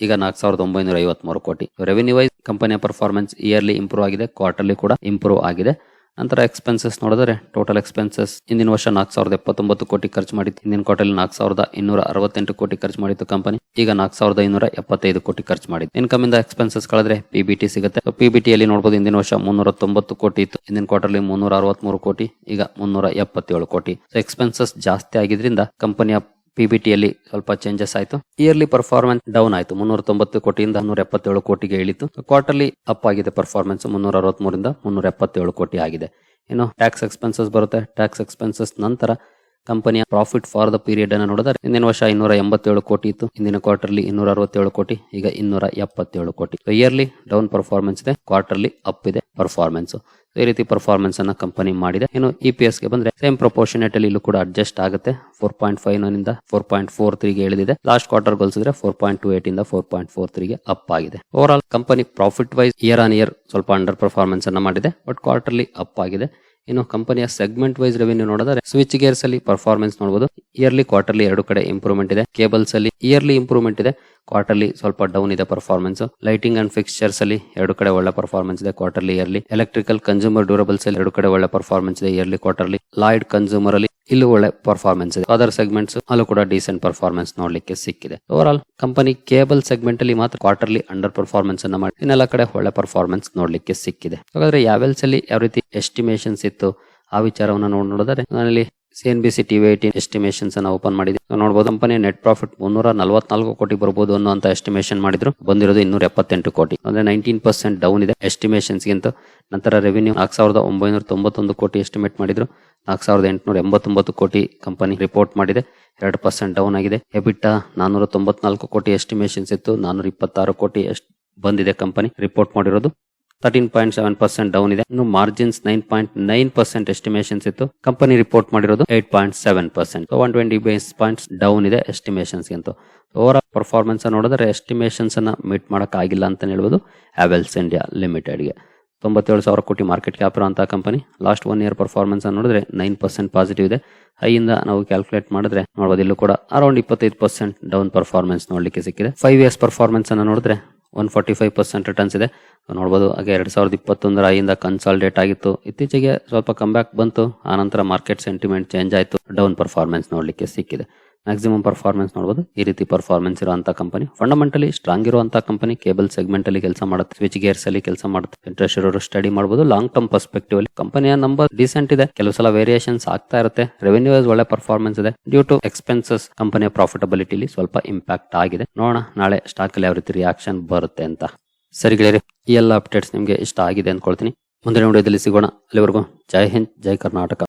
ಈಗ ನಾಲ್ಕು ಸಾವಿರದ ಒಂಬೈನೂರ ಐವತ್ಮೂರು ಕೋಟಿ. ರೆವಿನ್ಯೂ ವೈಸ್ ಕಂಪನಿಯ ಪರ್ಫಾರ್ಮೆನ್ಸ್ ಇಯರ್ಲಿ ಇಂಪ್ರೂವ್ ಆಗಿದೆ. ಕ್ವಾರ್ಟರ್ಲಿ ಕೂಡ ಇಂಪ್ರೂವ್ ಆಗಿದೆ. ನಂತರ ಎಕ್ಸ್ಪೆನ್ಸಸ್ ನೋಡಿದ್ರೆ ಟೋಟಲ್ ಎಕ್ಸ್ಪೆನ್ಸಸ್ ಇಂದಿನ ವರ್ಷ ನಾಲ್ಕು ಸಾವಿರದ ಎಪ್ಪತ್ತೊಂಬತ್ತು ಕೋಟಿ ಖರ್ಚು ಮಾಡಿತ್ತು. ಹಿಂದಿನ ಕ್ವಾರ್ಟರ್ ನಾಲ್ಕು ಸಾವಿರದ ಇನ್ನೂರ ಅರವತ್ತೆಂಟು ಕೋಟಿ ಖರ್ಚು ಮಾಡಿತ್ತು ಕಂಪನಿ ಈಗ ನಾಲ್ಕು ಸಾವಿರದ ಐನೂರ ಎಪ್ಪತ್ತೈದು ಕೋಟಿ ಖರ್ಚು ಮಾಡಿತ್ತು. ಇನ್ಕಮ್ ಇಂದ ಎಕ್ಸ್ಪೆನ್ಸಸ್ ಕಳೆದ್ರೆ ಪಿಬಿಟಿ ಸಿಗುತ್ತೆ. ಪಿಬಿಟಿ ಅಲ್ಲಿ ನೋಡಬಹುದು ಇಂದಿನ ವರ್ಷ ಮುನ್ನೂರ ತೊಂಬತ್ತು ಕೋಟಿ ಇತ್ತು. ಇಂದಿನ ಕ್ವಾರ್ಟರ್ಲಿ ಮುನ್ನೂರ ಅರವತ್ಮೂರು ಕೋಟಿ, ಈಗ ಮುನ್ನೂರ ಎಪ್ಪತ್ತೇಳು ಕೋಟಿ ಎಕ್ಸ್ಪೆನ್ಸಸ್ ಜಾಸ್ತಿ ಆಗಿದ್ರಿಂದ ಕಂಪನಿಯ ಪಿಬಿಟಿ ಅಲ್ಲಿ ಸ್ವಲ್ಪ ಚೇಂಜಸ್ ಆಯಿತು. ಇಯರ್ಲಿ ಪರ್ಫಾರ್ಮೆನ್ಸ್ ಡೌನ್ ಆಯಿತು. ಮುನ್ನೂರ ತೊಂಬತ್ತು ಕೋಟಿಯಿಂದ ಮುನ್ನೂರ ಎಪ್ಪತ್ತೇಳು ಕೋಟಿಗೆ ಇಳಿತು. ಕ್ವಾರ್ಟರ್ಲಿ ಅಪ್ ಆಗಿದೆ ಪರ್ಫಾರ್ಮೆನ್ಸ್ ಮುನ್ನೂರ ಅರವತ್ಮೂರಿಂದ ಮುನ್ನೂರ ಎಪ್ಪತ್ತೇಳು ಕೋಟಿ ಆಗಿದೆ. ಇನ್ನು ಟ್ಯಾಕ್ಸ್ ಎಕ್ಸ್ಪೆನ್ಸಸ್ ಬರುತ್ತೆ. ಟ್ಯಾಕ್ಸ್ ಎಕ್ಸ್ಪೆನ್ಸಸ್ ನಂತರ ಕಂಪನಿಯ ಪ್ರಾಫಿಟ್ ಫಾರ್ ದ ಪೀರಿಯಡ್ ಅನ್ನು ನೋಡಿದರೆ ಹಿಂದಿನ ವರ್ಷ ಇನ್ನೂರ ಎಂಬತ್ತೇಳು ಕೋಟಿ ಇತ್ತು. ಹಿಂದಿನ ಕ್ವಾರ್ಟರ್ಲಿ ಇನ್ನೂರ ಅರವತ್ತೇಳು ಕೋಟಿ, ಈಗ ಇನ್ನೂರ ಎಪ್ಪತ್ತೇಳು ಕೋಟಿ ಇಯರ್ಲಿ ಡೌನ್ ಪರ್ಫಾರ್ಮೆನ್ಸ್ ಇದೆ. ಕ್ವಾರ್ಟರ್ಲಿ ಅಪ್ ಇದೆ ಪರ್ಫಾರ್ಮೆನ್ಸ್ ಈ ರೀತಿ ಪರ್ಫಾರ್ಮೆನ್ಸ್ ಅನ್ನ ಕಂಪನಿ ಮಾಡಿದೆ. ಇನ್ನು ಇ ಪಿ ಎಸ್ಗೆ ಬಂದ್ರೆ ಸೇಮ್ ಪ್ರೊಪೋರ್ಷನೇಟ್ ಅಲ್ಲಿ ಇಲ್ಲೂ ಕೂಡ ಅಡ್ಜಸ್ಟ್ ಆಗುತ್ತೆ. ಫೋರ್ ಪಾಯಿಂಟ್ ಫೈವ್ನಿಂದ ಫೋರ್ ಪಾಯಿಂಟ್ ಫೋರ್ ತ್ರೀಗೆ ಇಳಿದಿದೆ. ಲಾಸ್ಟ್ ಕ್ವಾರ್ಟರ್ ಹೋಲಿಸಿದ್ರೆ ಫೋರ್ ಪಾಯಿಂಟ್ ಟು ಏಟ್ ಇಂದ ಫೋರ್ ಪಾಯಿಂಟ್ ಫೋರ್ ತ್ರೀಗೆ ಅಪ್ ಆಗಿದೆ. Overall company profit wise year on year ಸ್ವಲ್ಪ ಅಂಡರ್ ಪರ್ಫಾರ್ಮೆನ್ಸ್ ಅನ್ನ ಮಾಡಿದೆ. ಬಟ್ ಕ್ವಾರ್ಟರ್ಲಿ ಅಪ್ ಆಗಿದೆ. ಇನ್ನು ಕಂಪನಿಯ ಸೆಗ್ಮೆಂಟ್ ವೈಸ್ ರೆವೆನ್ಯೂ ನೋಡಿದ್ರೆ ಸ್ವಿಚ್ ಗೇರ್ಸ್ ಅಲ್ಲಿ ಪರ್ಫಾರ್ಮೆನ್ಸ್ ನೋಡಬಹುದು ಇಯರ್ಲಿ ಕ್ವಾರ್ಟರ್ಲಿ ಎರಡು ಕಡೆ ಇಂಪ್ರೂವ್ಮೆಂಟ್ ಇದೆ. ಕೇಬಲ್ಸ್ ಅಲ್ಲಿ ಇಯರ್ಲಿ ಇಂಪ್ರೂವ್ಮೆಂಟ್ ಇದೆ. ಕ್ವಾರ್ಟರ್ಲಿ ಸ್ವಲ್ಪ ಡೌನ್ ಇದೆ ಪರ್ಫಾರ್ಮೆನ್ಸ್ ಲೈಟಿಂಗ್ ಅಂಡ್ ಫಿಕ್ಸ್ಚರ್ಸ್ ಅಲ್ಲಿ ಎರಡು ಕಡೆ ಒಳ್ಳೆ ಪರ್ಫಾರ್ಮೆನ್ಸ್ ಇದೆ quarterly yearly electrical consumer durables ಅಲ್ಲಿ ಎರಡು ಕಡೆ ಒಳ್ಳೆ ಪರ್ಫಾರ್ಮೆನ್ಸ್ ಇದೆ ಇಯರ್ಲಿ ಕ್ವಾರ್ಟರ್ಲಿ ಲಾಯ್ಡ್ ಕನ್ಸ್ಯೂಮರ್ ಅಲ್ಲಿ ಇಲ್ಲೂ ಒಳ್ಳೆ ಪರ್ಫಾರ್ಮೆನ್ಸ್ ಇದೆ. ಅದರ್ ಸೆಗ್ಮೆಂಟ್ಸ್ ಅಲ್ಲೂ ಕೂಡ ಡೀಸೆಂಟ್ ಪರ್ಫಾರ್ಮೆನ್ಸ್ ನೋಡ್ಲಿಕ್ಕೆ ಸಿಕ್ಕಿದೆ. Overall company cable segment ಅಲ್ಲಿ ಮಾತ್ರ ಕ್ವಾರ್ಟರ್ಲಿ ಅಂಡರ್ ಪರ್ಫಾರ್ಮೆನ್ಸ್ ಅನ್ನ ಮಾಡಿ, ಇನ್ನೆಲ್ಲ ಕಡೆ ಒಳ್ಳೆ ಪರ್ಫಾರ್ಮೆನ್ಸ್ ನೋಡ್ಲಿಕ್ಕೆ ಸಿಕ್ಕಿದೆ. ಹಾಗಾದ್ರೆ ಯಾವೆಲ್ಸ್ ಯಾವ ರೀತಿ ಎಸ್ಟಿಮೇಶನ್ಸ್ ಇತ್ತು, ಆ ವಿಚಾರವನ್ನ ನೋಡ್ ನೋಡಿದರೆ ನಾನಲ್ಲಿ C N B C eighteen estimations ಅನ್ನ ಓಪನ್ ಮಾಡಿದ್ವಿ ನೋಡಬಹುದು ಕಂಪನಿ ನೆಟ್ ಪ್ರಾಫಿಟ್ ಮುನ್ನೂರ ನಲವತ್ನಾಲ್ಕು ಕೋಟಿ ಬರಬಹುದು ಅನ್ನುವಂತ ಎಸ್ಟಿಮೇಷನ್ ಮಾಡಿದ್ರು. ಬಂದಿರೋದು ಇನ್ನೂರ ಎಪ್ಪತ್ತೆಂಟು ಕೋಟಿ. ಅಂದ್ರೆ ನೈನ್ಟೀನ್ ಪರ್ಸೆಂಟ್ ಡೌನ್ ಇದೆ ಎಸ್ಟಿಮೇಷನ್ಸ್ ಗಿಂತ. ನಂತರ ರೆವಿನ್ಯೂ ನಾಲ್ಕು ಸಾವಿರದ ಒಂಬೈನೂರ ತೊಂಬತ್ತೊಂದು ಕೋಟಿ ಎಸ್ಟಿಮೇಟ್ ಮಾಡಿದ್ರು. ನಾಲ್ಕು ಸಾವಿರದ ಎಂಟುನೂರ ಎಂಬತ್ತೊಂಬತ್ತು ಕೋಟಿ ಕಂಪನಿ ರಿಪೋರ್ಟ್ ಮಾಡಿದೆ. ಎರಡು ಪರ್ಸೆಂಟ್ ಡೌನ್ ಆಗಿದೆ. ಎಬಿಟ್ಟ ನಾನೂರ ತೊಂಬತ್ನಾಲ್ಕು ಕೋಟಿ ಎಸ್ಟಿಮೇಷನ್ಸ್ ಇತ್ತು. ನಾನೂರ ಇಪ್ಪತ್ತಾರು ಕೋಟಿ ಬಂದಿದೆ ಕಂಪನಿ ರಿಪೋರ್ಟ್ ಮಾಡಿರೋದು. Thirteen point seven percent down ಇದೆ. ಇನ್ನು margins nine point nine percent estimations ಇತ್ತು. ಕಂಪನಿ ರಿಪೋರ್ಟ್ ಮಾಡಿರೋದು eight point seven percent one twenty base points down ಇದೆ ಎಸ್ಟಿಮೇಷನ್ಸ್ ಅಂತ ಓವರ್ ಆಲ್ ಪರ್ಫಾರ್ಮೆನ್ಸ್ ನೋಡಿದ್ರೆ ಎಸ್ಟಿಮೇಷನ್ಸ್ ಅನ್ನ ಮೀಟ್ ಮಾಡಕ್ ಆಗಿಲ್ಲ ಅಂತ ಹೇಳ್ಬೋದು ಹ್ಯಾವೆಲ್ಸ್ ಇಂಡಿಯಾ ಲಿಮಿಟೆಡ್ಗೆ ತೊಂಬತ್ತೇಳು ಸಾವಿರ ಕೋಟಿ ಮಾರ್ಕೆಟ್ ಕ್ಯಾಪ್ ಇರುವಂತಹ company last one year performance ನೋಡಿದ್ರೆ ನೈನ್ ಪರ್ಸೆಂಟ್ ಪಾಸಿಟಿವ್ ಇದೆ. ಹೈಯಿಂದ ನಾವು ಕ್ಯಾಲ್ಕುಲೇಟ್ ಮಾಡಿದ್ರೆ ನೋಡಬಹುದು ಇಲ್ಲೂ ಕೂಡ ಅರೌಂಡ್ ಇಪ್ಪತ್ತೈದು ಪರ್ಸೆಂಟ್ ಡೌನ್ ಪರ್ಫಾರ್ಮೆನ್ಸ್ ನೋಡಲಿಕ್ಕೆ ಸಿಕ್ಕಿದೆ. ಫೈವ್ ಇಯರ್ಸ್ ಪರ್ಫಾರ್ಮೆನ್ಸ್ ಅನ್ನ ನೋಡಿದ್ರೆ one forty five percent returns ಇದೆ. ನೋಡ್ಬೋದು, ಹಾಗೆ ಎರಡು ಸಾವಿರದ ಇಪ್ಪತ್ತೊಂದರ ಐಯಿಂದ ಕನ್ಸಾಲ್ಡೇಟ್ ಆಗಿತ್ತು. ಇತ್ತೀಚೆಗೆ ಸ್ವಲ್ಪ ಕಮ್ ಬ್ಯಾಕ್ ಬಂತು, ಆನಂತರ ಮಾರ್ಕೆಟ್ ಸೆಂಟಿಮೆಂಟ್ ಚೇಂಜ್ ಆಯಿತು. ಡೌನ್ ಪರ್ಫಾರ್ಮೆನ್ಸ್ ನೋಡಲಿಕ್ಕೆ ಸಿಕ್ಕಿದೆ. ಮ್ಯಾಕ್ಸಿಮಮ್ ಪರ್ಫಾರ್ಮೆನ್ಸ್ ನೋಡಬಹುದು ಈ ರೀತಿ ಪರ್ಫಾರ್ಮೆನ್ಸ್ ಇರುವಂತ ಕಂಪನಿ ಫಂಡಮೆಂಟಲಿ ಸ್ಟ್ರಾಂಗ್ ಇರುವಂತಹ ಕಂಪನಿ ಕೇಬಲ್ ಸೆಗ್ಮೆಂಟ್ ಅಲ್ಲಿ ಕೆಲಸ ಮಾಡುತ್ತೆ. ಸ್ವಿಚ್ ಗೇರ್ಸ್ ಅಲ್ಲಿ ಕೆಲಸ ಮಾಡುತ್ತೆ. ಇಂಟ್ರೆಸ್ಟ್ ಇರೋರು ಸ್ಟಡಿ ಮಾಡಬಹುದು ಲಾಂಗ್ ಟರ್ಮ್ ಪರ್ಸ್ಪೆಕ್ಟಿವ್ ಅಲ್ಲಿ ಕಂಪನಿಯ ನಂಬರ್ ಡಿಸೆಂಟ್ ಇದೆ. ಕೆಲವು ಸಲ ವೇರಿಯೇಷನ್ಸ್ ಆಗ್ತಾ ಇರುತ್ತೆ. ರೆವೆನ್ಯೂ ಒಳ್ಳೆ ಪರ್ಫಾರ್ಮೆನ್ಸ್ ಇದೆ. ಡ್ಯೂ ಟು ಎಕ್ಸ್ಪೆನ್ಸಸ್ ಕಂಪನಿಯ ಪ್ರಾಫಿಟಬಿಲಿಟಿಲಿ ಸ್ವಲ್ಪ ಇಂಪ್ಯಾಕ್ಟ್ ಆಗಿದೆ. ನೋಡೋಣ, ನಾಳೆ ಸ್ಟಾಕ್ ಅಲ್ಲಿ ಯಾವ ರೀತಿ ರಿಯಾಕ್ಷನ್ ಬರುತ್ತೆ ಅಂತ. ಸರಿ ಗೆಳೆಯರಿ, ಈ ಎಲ್ಲ ಅಪ್ಡೇಟ್ಸ್ ನಿಮಗೆ ಇಷ್ಟ ಆಗಿದೆ ಅಂದ್ಕೊಳ್ತೀನಿ. ಮುಂದಿನ ವಿಡಿಯೋದಲ್ಲಿ ಸಿಗೋಣ. ಅಲ್ಲಿವರೆಗೂ ಜೈ ಹಿಂದ್, ಜೈ ಕರ್ನಾಟಕ.